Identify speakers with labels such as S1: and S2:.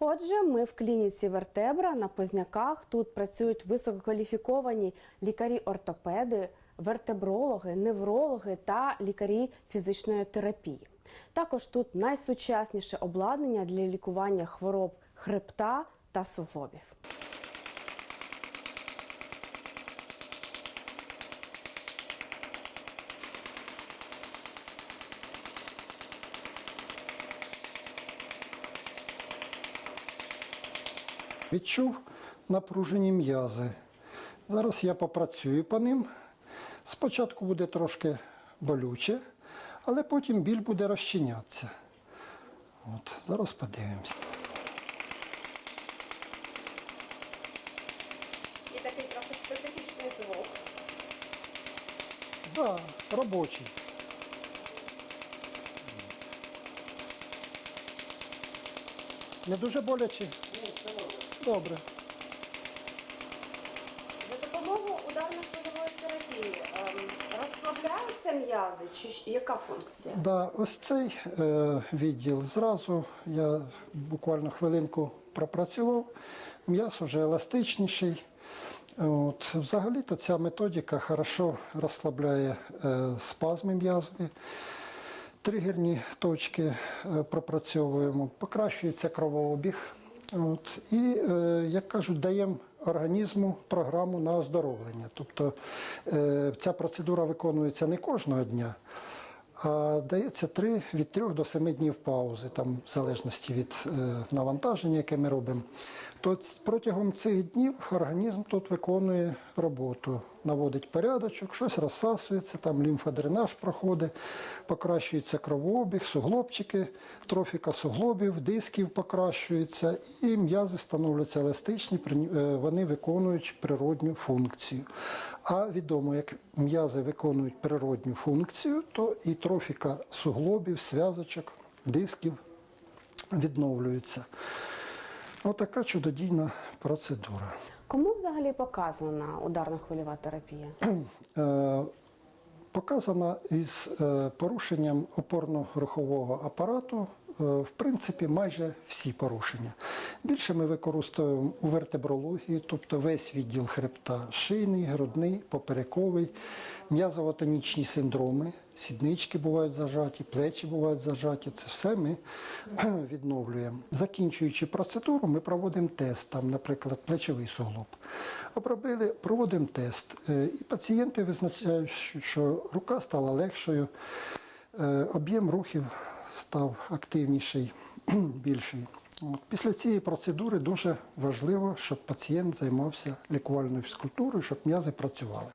S1: Отже, ми в клініці Вертебра на Позняках. Тут працюють висококваліфіковані лікарі-ортопеди, вертебрологи, неврологи та лікарі фізичної терапії. Також тут найсучасніше обладнання для лікування хвороб хребта та суглобів.
S2: Відчув напружені м'язи. Зараз я попрацюю по ним. Спочатку буде трошки болюче, але потім біль буде розчинятися. От, зараз подивимось.
S1: І такий трохи специфічний звук.
S2: Да, робочий. Не дуже боляче? Добре.
S1: За допомогою ударно-хвильової терапії ем, розслабляються м'язи, чи яка функція?
S2: Да, ось цей е, відділ зразу я буквально хвилинку пропрацював. М'яз вже еластичніший. От, взагалі-то ця методика хорошо розслабляє е, спазми м'язові. Тригерні точки е, пропрацьовуємо, покращується кровообіг. От, і, е, як кажуть, даємо організму програму на оздоровлення. Тобто е, ця процедура виконується не кожного дня, а дається 3, від 3 до 7 днів паузи, там, в залежності від е, навантаження, яке ми робимо. То протягом цих днів організм тут виконує роботу, наводить порядочок, щось розсасується, там лімфодренаж проходить, покращується кровообіг, суглобчики, трофіка суглобів, дисків покращується, і м'язи становляться еластичні, е, вони виконують природню функцію. А відомо, як м'язи виконують природню функцію, то і трофіка суглобів, зв'язочок, дисків відновлюється. Отака чудодійна процедура.
S1: Кому взагалі показана ударно-хвильова терапія?
S2: Е, Показана із е, порушенням опорно-рухового апарату, в принципі, майже всі порушення. Більше ми використовуємо у вертебрології, тобто весь відділ хребта, шийний, грудний, поперековий, м'язово-тонічні синдроми, сіднички бувають зажаті, плечі бувають зажаті. Це все ми відновлюємо. Закінчуючи процедуру, ми проводимо тест, там, наприклад, плечовий суглоб. Обробили, проводимо тест. Е, І пацієнти визначають, що- що рука стала легшою, е, об'єм рухів став активніший, більший. Після цієї процедури дуже важливо, щоб пацієнт займався лікувальною фізкультурою, щоб м'язи працювали.